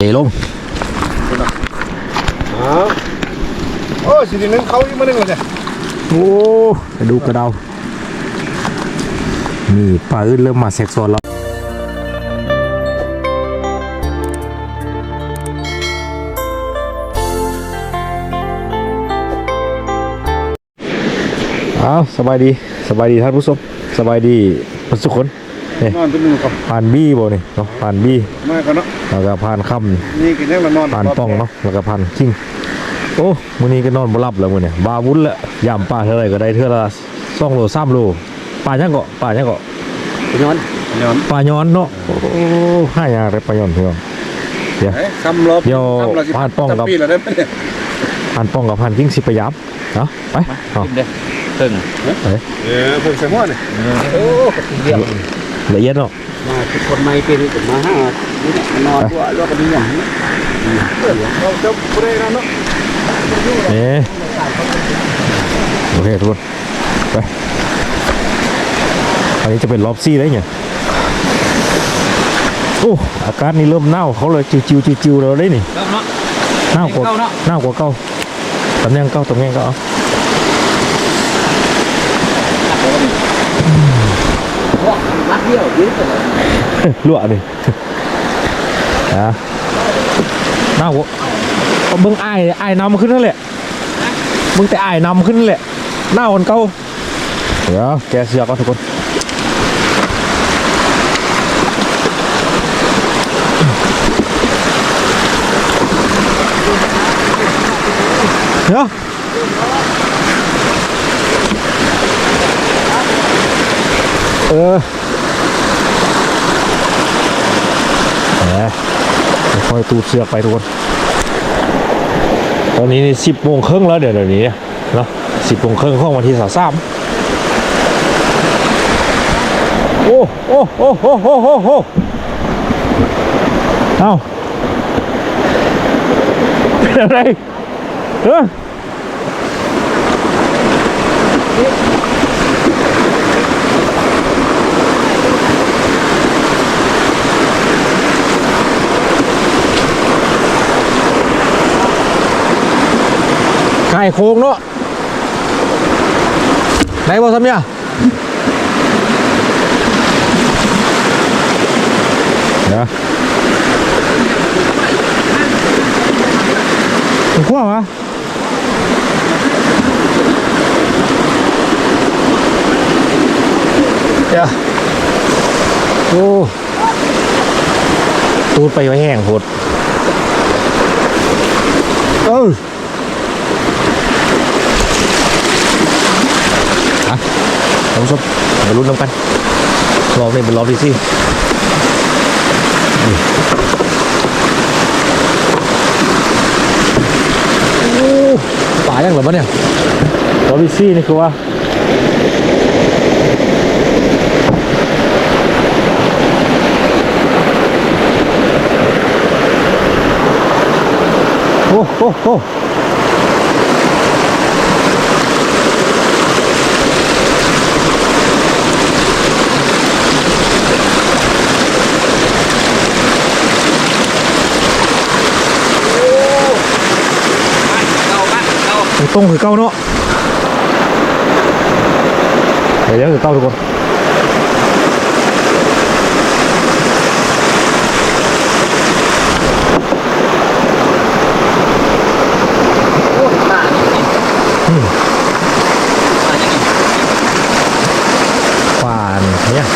เอลงอ๋อโอ้สิเดีนึงเขาอีกมานึงเลยเนี่ยโอ้กระดูกกระเดานี่ปลาอื่นเริ่มมาแซกซ้อนแล้วเอาสบายดีสบายดีท่านผู้ชมสบายดีทุกคน นี่นอนเป็นหนึ่งกับผ่านบี้บ่นี่เนาะผ่านบี้มากกันเนาะแล้วก็ผ่านค่ำนี่กินยังละนอนผ่านป้องเนาะแล้วก็ผ่านชิงโอ้มื้อนี้ก็นอนบ่หลับแล้วมื้อนี้บาวุ้นละยามปลาเท่าไหร่ก็ได้เท่าละ2โล3โลปลายังเกาะปลายังเกาะย้อนย้อนปลาย้อนเนาะโอ้ห้ายากเลยปลาย้อนพี่น้องเดี๋ยวเอ้ยซ้ำรอบเดี๋ยวซ้ำรบสิผ่านป้องกับจำปีแล้วได้ไหมเนี่ยผ่านป้องกับผ่านชิงสิพยายามเนาะไปเอาเด้ตึงไปเออเพิ่งใส่หม้อเนี่ยโอ้เดียว ละเอียดเนาะมาทุกคนไม่เป็นผมมาห้านี่เนี่ยนอนตัวแล้วก็มีอย่างนี้เราจะพูดได้แล้วเนาะเอ๊ะโอเคทุกคนไปอันนี้จะเป็นรอบซี่ได้ไงโอ้อากาศนี่เริ่มหนาวเขาเลยจิวๆจิวๆแล้วได้นี่เริ่มเนาะหน้ากว่าเก้าเนาะหน้ากว่าเก้าตำแหน่งเก้าตำแหน่งเก้า เอารักเยวยืดเลยลวกดินะหน้าวเบิ้งไอ้ายไอ้ายนำขึ้นนั่นแหละมึงแต่ไอ้ายนำขึ้นนั่นแหละหน้าคนเก้าเดี๋ยวแกเสือกเอาทุกคนเดี๋ยวเออ แหม ค่อยตูดเสือกไปทุกคนตอนนี้นี่สิบโมงครึ่งแล้วเดี๋ยวเดี๋ยวนี้เนาะสิบโมงครึ่งของวันที่สามสามโอ้โอ้โอ้โอ้โอ้โอ้โอ้เอาเป็นอะไรเออ ไก่โค้งเนาะไหนบอกทำเนี่ยเดี๋ยวขั้ววะเดี๋ยวโอ้ตูดไปไว้แห้งโหดเออ ท่านผู้ชมมาลุ้นน้ำกันรอบนี้เป็นรอบที่สี่นี่โอ้ตายังหรือวะเนี่ยรอบที่สี่นี่คือว่าโอ้โหโอ้ เก้าบ้านเก้า ตรงคือเก้าเนาะเดี๋ยวคือเก้าทุกคนฝานเนี่ย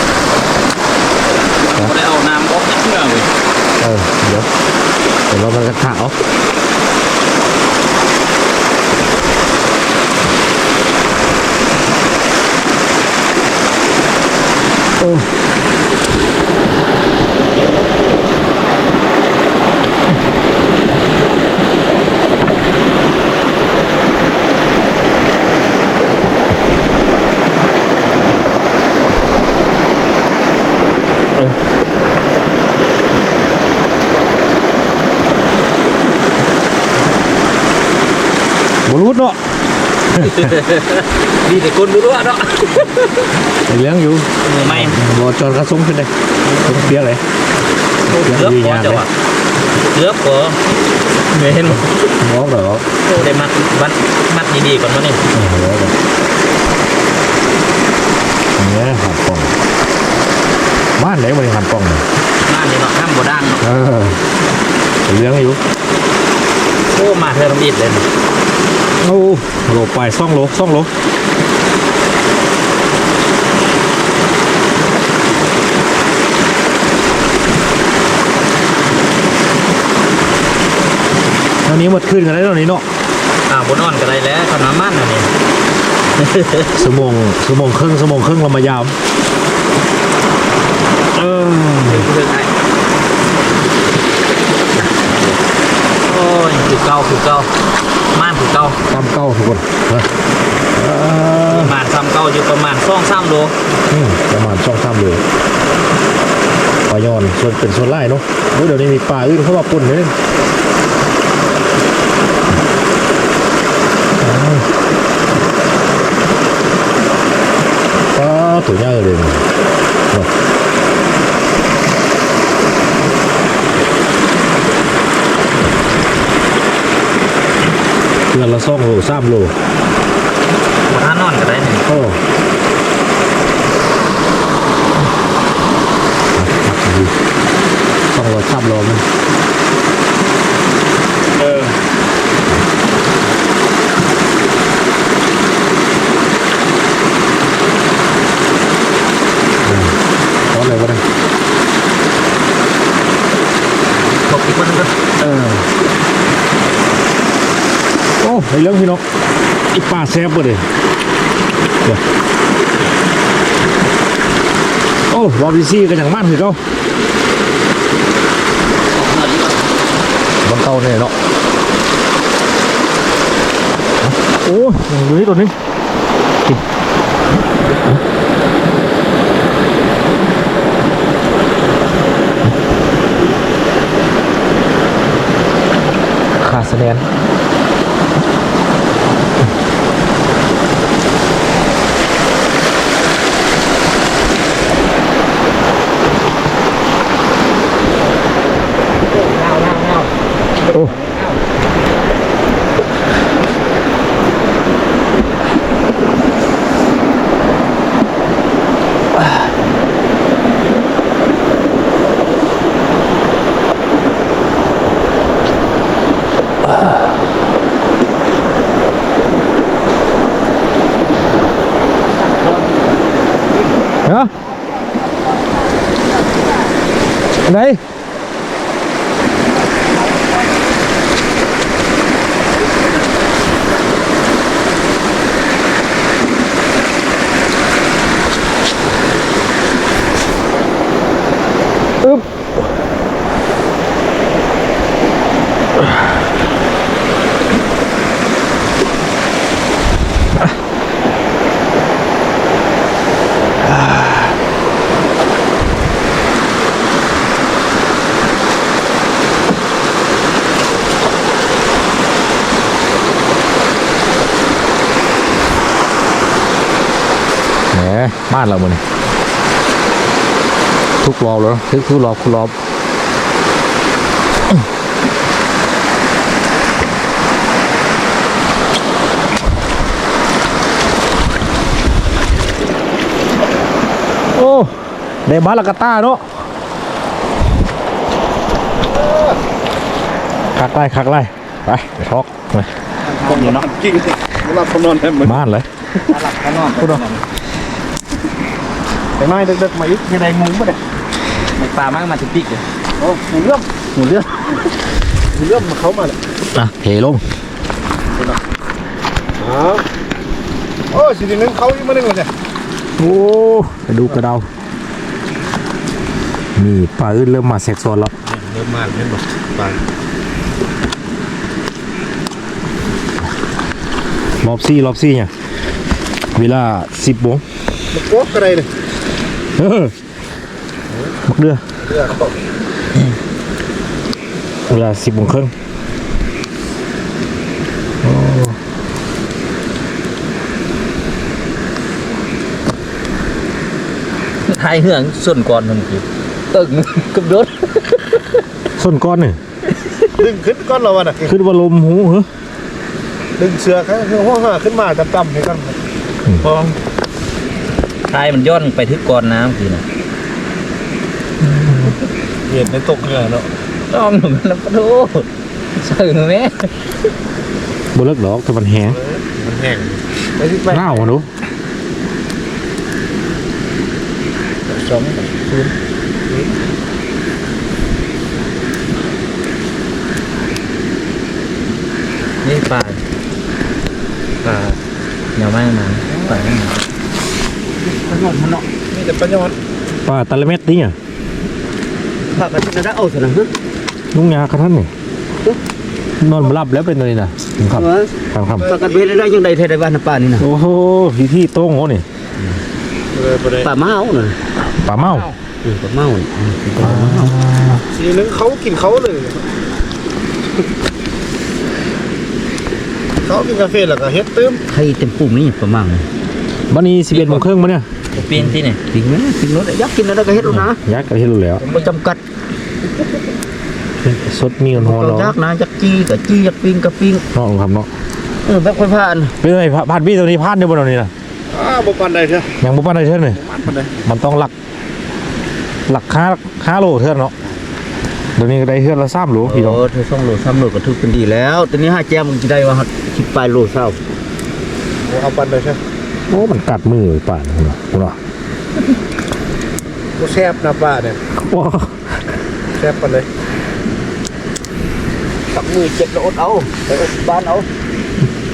ผมได้เอาน้ำออกจากเชื่อเลย เออเดี๋ยวเดี๋ยวเรามากระถางเอา โอ้เออบรู ดเนาะดีแต่คนรู้ว่าเนาะเลี้ยงอยู่มือไม่บอจอนกระซุ้งขึ้นเลยซุ้งเปียกเลยเลือกพอจะว่ะเกือบก็ไม่เห็นบ่งอกเหรอโอ้ได้มัดมัดมัดดีๆก่อนวะนี่โอ้โหเนี่ยหันกล้องบ้านไหนบริหารกล้องเนี่ยมานี่เนาะห้ามบ่ดังเนาะเออเลี้ยงอยู่โอ้มาเธอลำบิดเลยนี่ โอ้โลไปซ่องโลซ่องโลตอนนี้หมดขึ้นกันแล้วตอนนี้เนาะอ้าวบ่นอนก็ได้แล้วขนาดมันน่ะนี่สมงสมงครึ่งสมงครึ่งเรามายาวเออเพิ่งไอ้โอ้ยคือเก่าคือเก่า ม่านคือเก่าตามเก้าทุกคนนะเออม่านซ้ำเก่าอยู่ประมาณ2-3โลอืมประมาณช่องสามเลยปลายอนส่วนเป็นส่วนไล่เนาะโอ้เดี๋ยวนี้มีปลาอื่นเข้ามาปุ่นเลยปลาตัวใหญ่เลยเนาะเดือนละ สองโลสามโลบ่ทานอนก็ได้นี่โอ้ต้องรอชับรอมัน เออ ตอนไหนก็ได้ บอกอีกคนนึงก็ เออโอ้ ไอเรื่องพี่นกอีป่าแซบบ่เลยเดี๋ยวโอ้วอบีซี่กันอย่างมากคือเขาบังเก่าเนี่ยเนาะโอ้ยยังอยู่นี่ตัวนี้ขาดแสดง อันไหนอึ๊บ แหม บ้านเรามันทุกรอบแล้วทุกทุกรอบทุกรอบโอ้ได้บ้านละกาตาเนาะคักไล่คักไล่ไปไปช็อกไปผมนอนกิ้งเวลาผ แต่น้อยเด็กๆมาอีกยังไงงงปะเนี่ยมันปลามากมาถึงปีกเลยโอ้หมูเรื่องหมูเรื่องหมูเรื่องมาเขามาเลยอะเทลงอ้าวโอ้สิทีนึงเขาอีกมาหนึ่งเลยเนี่ยโอ้กระดูกกระเดานี่ปลาอื่นเริ่มมาแซกซอนแล้วเริ่มมาเล่นบ่ไปรอบซี่รอบซี่เนี่ยเวลาสิบโมงมันโป๊กอะไรเนี่ย เออบักเดือเรื่องเขาเวลาสิบโมงครึ่งไทยเหืองส่วนก่อนมันคือตึงกับรถส้นก้อนนี่ดึงขึ้นก้อนเราอะนะขึ้นว่าลมหูเหรอดึงเสือข้างห้องห้าขึ้นมาจับจำให้กันพอง ทายมันย่อนไปทึกก่อนน้ำทีน่ะเห็นในตกเหงื่อเนาะต้องหนุ่มแล้วก็ดูเสื่อไหมบ่เลิกดอกแต่มันแห้งมันแห้งไปที่ไปเน่าอะหนูสองศูนย์นี่ปลาปลาเหนียวมากมันปลาหนา มันนอนมันเนาะมีแต่ปัญญาวัฒน์ปลาตะละเม็ดนี่อะถ้ากันที่นั่นเอาซะนะฮะนุ่งยาคันท่านนี่นอนบ่หลับแล้วเป็นเลยนะครับเออครับครับถ้ากันเวทได้ยังได้เทได้บ้านป่านี่นะโอ้โหพี่ที่โต้งโหนี่เลยไปเลยป่าเมาน่ะปลาเมาเออป่าเมานี่ป่าเมาทีนึงเขากินเขาเลยเขากินกาแฟแล้วก็เฮ็ดตื้มใครเต็มปุ่มนี่ป่าเมานี่ บันนี้สิบเอ็ดโมงครึ่งมาเนี่ยปีนที่ไหนจริงไหมจริงรถยักษ์กินอะไรก็เฮ็ดแล้วนะยักษ์กันที่รู้แล้วบ่จำกัดสดมีคนฮอเราเนาะยักษ์นะยักษ์จี้กับจี้ยักษ์ปิ้งกับปิ้งเนาะครับเนาะเออแบบค่อยผ่านเป็นไงพาดบี้ตัวนี้พาดเดียวบนตัวนี้นะอ้าบ่ปันใดเถอะยังบ่ปานได้เท่านี่มันปันใดมันต้องหลัก หลักค่าค่าโลเท่าเนาะเดี๋ยวนี้ก็ได้เท่าละสามโลพี่น้องโอ้เธอส่งโล3โลก็ถือเป็นดีแล้วตอนนี้5แจมมึงสิได้ว่าคิดปลายโลเศร้าบ่เอาปันใดเถอะโอ้มันกัดมือป่านคุณเนาะคุณเนาะบ่แซ่บนะป้าเนี่ยว้าแซ่บปันใดตักมือเจ็บแล้วอดเอาไปอดบ้านเอา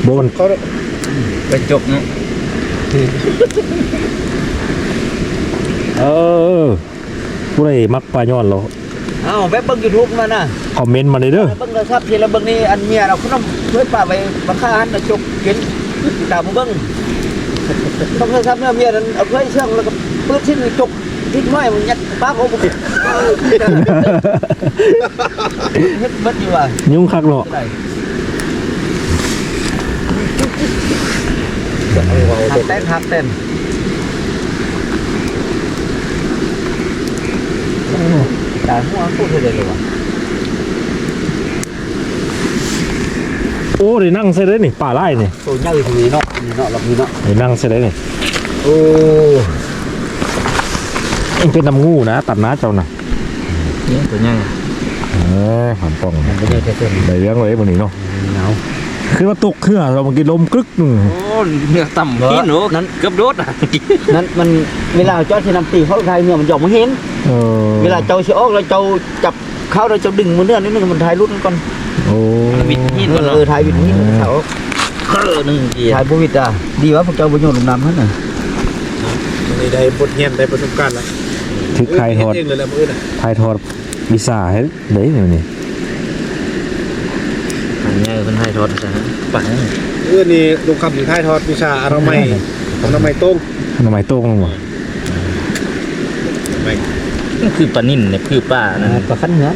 บ่มันเขาไปจบเนาะเออผู้ใดมักปลาย้อนเราเอ้าแบบเบิ่ง YouTube มานะคอมเมนต์มาเลยเด้อเบิ่งโทรศัพท์ทีละเบิ่งนี่อันเมียเราขนมช่วยป้าไปบังค่าหันน่ะจกกินตามมาเบิ่ง ต้องโทรศัพท์เนี่ยเมียนั้นเอาเคยเชื่องแล้วก็ปื้ดทิ้งจกทิ้งไว้มันยัดปากเอาบ่เฮ็ดบิดอยู่ว่ายุ่งคักเนาะได้เอาหักเต้นหักเต้นตายหัวพูดเลยเลยว่ะ โอ้ได้นั่งใส่เลยนี่ป่าไร่นี่ตัวใหญ่ตรงนี้เนาะนี่เนาะเรามีเนาะได้นั่งใส่เลยนี่โอ้เอ็งเป็นน้ำงูนะตัดหน้าเจ้าน่ะนี่ตัวใหญ่เออหันป้องมันไม่ได้แค่เต้นได้เรื่องเลยวันนี้เนาะหนาวคือว่าตกเครื่องเราเมื่อกี้ลมกรึกหนึ่งโอ้เนื้อต่ำกินหนูนั้นเกือบโดดอะนั้นมันเวลาเจ้าที่นำตีเขาไทยเมื่อมันหยอกมาเห็นเออเวลาเจ้าเสียออกแล้วเจ้าจับเข้าแล้วเจ้าดึงมันเนื้อนิดนึงมันถ่ายรุ่นก่อน โอ้บิดหินเอก่อนอเนาะเออถ่ายวิดนี้เขาเคอหนึ่งเกียถ่ายบวิดอะดีว่าพวกเจ้าประโยชน์ลงน้ำนั่นน่ะนี่ได้บทเรียนได้ประสบการณ์แล้วทึกไทยทอดเองเลยแหละมื้อน่ะไทยทอดวิซ่าให้เด้เนี่ยนี่อันใหญ่เป็นไฮทอดใช่ไหมป่าเออนี่ลูกคำสิท้ายทอดวิชาอนามัยอนามัยต้มทำไมโต้งลงวะไม่นี่คือปลานิ่นเนี่ยคือป้านั่นประคันเหนือ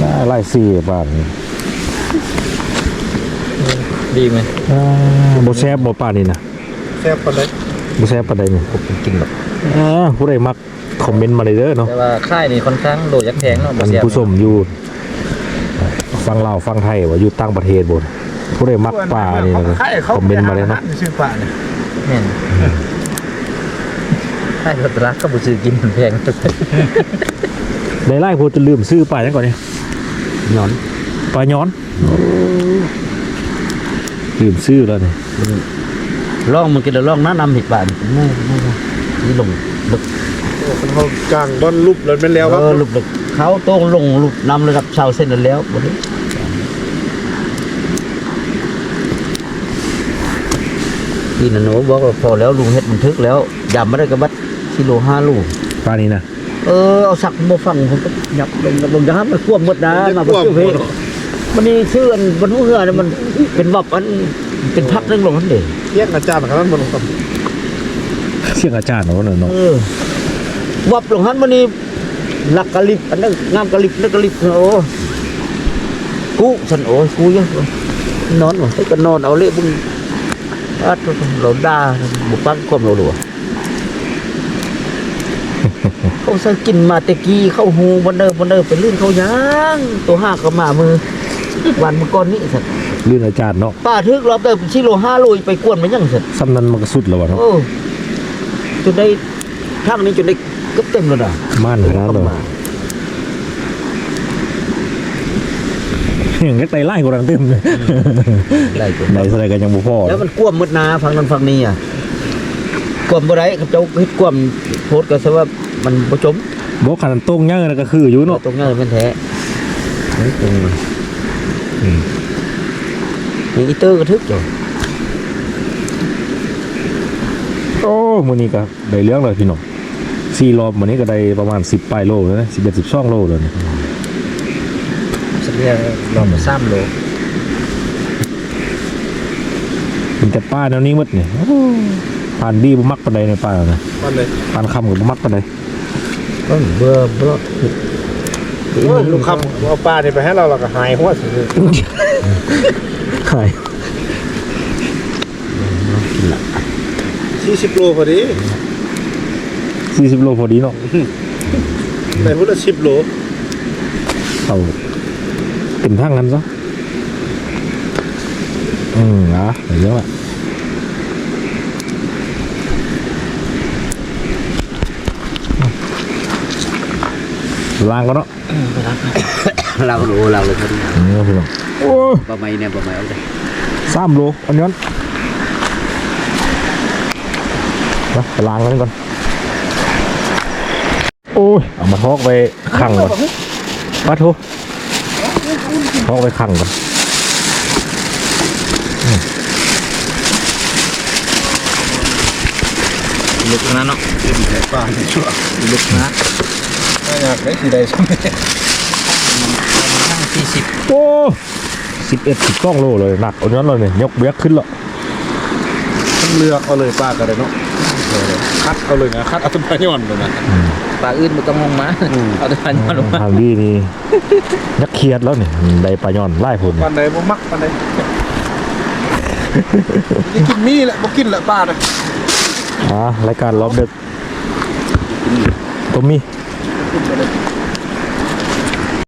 น่าไล่สี่บาทนี่ดีไหมอ่าบ่แซ่บบ่ป่านนี่นะแซ่บปันใดบ่แซ่บปานใดนี่ผมกินแบบอ่าผู้ใดมักคอมเมนต์มาเลยเด้อเนาะแต่ว่าค่ายนี่ค่อนข้างโดดยักษ์แทงเนาะมับ่นเสียบผู้ชมอยู่ฟังลาวฟังไทยว่าอยู่ต่างประเทศบ่ผู้ใดมักป่านี่นะคอมเมนต์มาเลยเนาะชื่อป่าเนี่ยแม่นค่ายรถรักก็บ่ซื้อกินมันแพง ได้ไล่พูดจะลืมซื้อป่าจังก่อนเนี่ยหนอนปลาย้อนลืมซื้อแล้วนี่ร่องมันกินแล้วร่องน้านำเห็ดบานไม่ไม่ไม่นี่ลงลึกโอ้คนเขากลางบอลรูปแล้วเป็นแล้วครับเออลุกลึกเขาโต้งลงลุกนำระดับชาวเส้นนั้นแล้วบ่ได้พี่นโนบอกว่าพอแล้วลุงเฮ็ดบันทึกแล้วยำไม่ได้กระบัดกิโลห้าลูกปลานี้นะ เออเอาสักบ่ฟังผมก็ยับลงลงยับมันควบหมดนะมาพบ่วกชื่อเพลงมันนี่ชื่ออันบนหัวเหือเนี่ยมันเป็นวับอันเป็นพักนึงลงนั่นเด้เทียนอาจารย์ครับมันบนครับเสียงอาจารย์เนาะเนาะเออวับลงหันมันนี่หลักกะลิบอันนั้นงามกะลิบนักกะลิบโอ้กูฉันโอ้ยกูยังนอนวะให้ก็นอนเอาเละบุญอัดเราด่าบุปังความเราหลัวโอ้ สังกินมาแตะกี้เข้าหูบันเดอร์บันเดอร์ไปลื่นเขายังตัวห้าก็มามือวันเมื่อก่อนนี้สัตว์ลื่นอาจารย์เนาะป้าทึกรอบเดิมชิโลห้าโลไปกวนมันยังสัตว์ซ้ำนั้นมันก็สุดแล้ววะเนาะโอ้จนได้ทางนี้จนได้เกือบเต็มแล้วนะม่านขนาดเลยอย่างนี้ไตไล่กูรังเต็มเลยได้จนไหนแสดงกันยังบ่พอแล้วมันกวมมืดนาฟังนั้นฟังนี้อะกวมบ่ได้ครับเจ้าเฮ็ดกวมโพสต์ก็ซะว่า มันบ่จมบ่ขันตรงยังก็คืออยู่เนาะตรงนั้นมันแท้นี่ตรงนี้นี่อีเตอร์ก็ทึกอยู่โอ้มื้อนี้ก็ได้เรื่องเลยพี่น้องสี่รอบมื้อนี้ก็ได้ประมาณ10ปลายโลแล้วนะ11 12โลแล้วนี่สักเรียลองมาซ้ำโลเป็นแต่ป้าแนวนี้หมดนี่โอ้ปานดีบ่มักปานใดในป้านะมันเลยปานคำก็บ่มักปานใด เบิ่งเบื่อเบื่อโอ้ยลุงคำเอาปลาเนี่ยไปให้เราเราก็หายหัวสิขายสี่สิบโลพอดี40โลพอดีเนาะในพุทธสิบโลเอาเต็มทั้งนั้นซะอืมอะได้เรื่องละ ล้างก็เนาะเราก็รู้เราเลยครับนี่พี่น้องโอ้ยบะไม้เนี่ยบะไม้เอาเลยสามโลอันนี้มาไปล้างกันก่อนโอ้ยเอามาทอกไปขังก่อนปัดโททอกไปขังก่อนลึกนะเนาะปลาที่ชั่วลึกนะน่าอ ยากได้สีใดสักเนี่ยทั้งสี่สิบโอ้สิบเอ็ดสิบสองโลเลยหนักอันนี้เลยเนี่ยยกเบียกขึ้นแล้วต้องเลือกเอาเลยปลากันเลยเนาะเออคัดเอาเลยนะคัดเอาตัวปลาย่อนเลยนะปลาอื่นมันต้องลงมาเอาแต่ปลาย้อนลงมาทางดีนี่ยักเครียดแล้วเนี่ยได้ปลาย่อนไล่ผลปันใดบ่มักปันใดจะกินมีแหละบ่กินแหละปลาเลยอ่ารายการรอบดึกตัวมี กินไปเลย